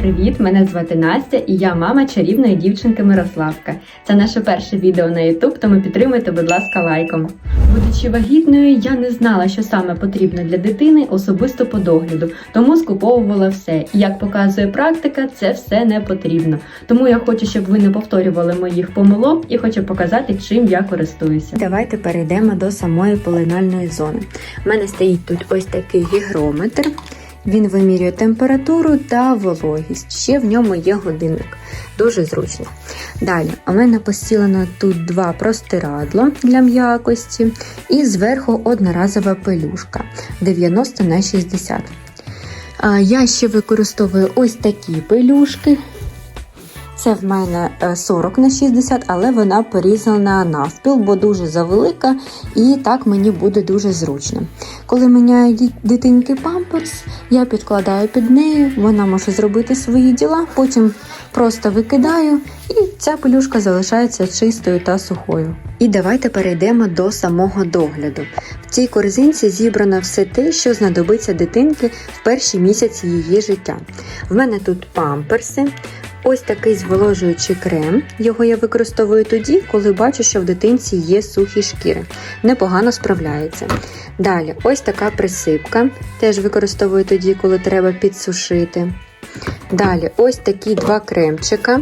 привіт! Мене звати Настя і я мама чарівної дівчинки Мирославка. Це наше перше відео на YouTube, тому підтримуйте, будь ласка, лайком. Будучи вагітною, я не знала, що саме потрібно для дитини особисто по догляду, тому скуповувала все. І як показує практика, це все не потрібно. Тому я хочу, щоб ви не повторювали моїх помилок і хочу показати, чим я користуюся. Давайте перейдемо до самої полинальної зони. У мене стоїть тут ось такий гігрометр. Він вимірює температуру та вологість. Ще в ньому є годинник. Дуже зручно. Далі, у мене постілено тут два простирадла для м'якості і зверху одноразова пелюшка 90 на 60. А я ще використовую ось такі пелюшки. Це в мене е, 40 на 60, але вона порізана навпіл, бо дуже завелика, і так мені буде дуже зручно. Коли міняю дитинки памперс, я підкладаю під нею, вона може зробити свої діла, потім просто викидаю, і ця пелюшка залишається чистою та сухою. І давайте перейдемо до самого догляду. В цій корзинці зібрано все те, що знадобиться дитинки в перші місяці її життя. В мене тут памперси. Ось такий зволожуючий крем. Його я використовую тоді, коли бачу, що в дитинці є сухі шкіри. Непогано справляється. Далі, ось така присипка. Теж використовую тоді, коли треба підсушити. Далі, ось такі два кремчика.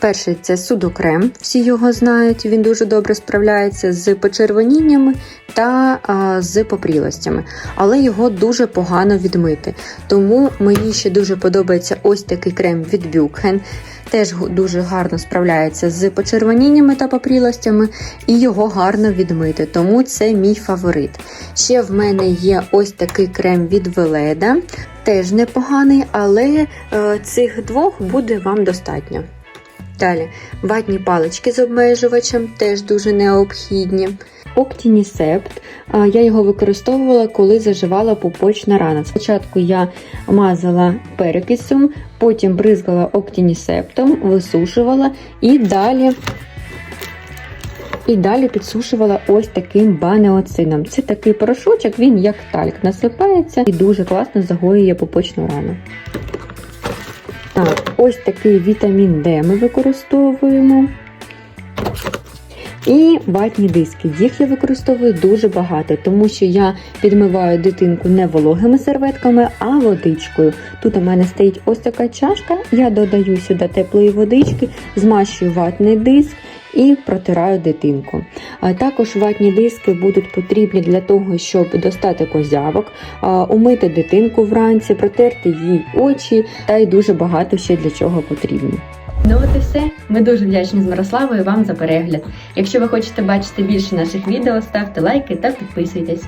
Перший це судокрем, всі його знають, він дуже добре справляється з почервоніннями та а, з попрілостями, але його дуже погано відмити. Тому мені ще дуже подобається ось такий крем від Бюкхен. Теж дуже гарно справляється з почервоніннями та попрілостями, і його гарно відмити, тому це мій фаворит. Ще в мене є ось такий крем від Веледа, теж непоганий, але е, цих двох буде вам достатньо. Далі ватні палички з обмежувачем теж дуже необхідні. Октінісепт. Я його використовувала, коли заживала пупочна рана. Спочатку я мазала перекисом, потім бризгала октінісептом, висушувала і далі. І далі підсушувала ось таким банеоцином. Це такий порошочок, він як тальк насипається і дуже класно загоює пупочну рану. Ось такий вітамін Д ми використовуємо. І ватні диски. Їх я використовую дуже багато, тому що я підмиваю дитинку не вологими серветками, а водичкою. Тут у мене стоїть ось така чашка, я додаю сюди теплої водички, змащую ватний диск і протираю дитинку. А також ватні диски будуть потрібні для того, щоб достати козявок, умити дитинку вранці, протерти їй очі та й дуже багато ще для чого потрібно. Ну от і все. Ми дуже вдячні з Мирославою вам за перегляд. Якщо ви хочете бачити більше наших відео, ставте лайки та підписуйтесь.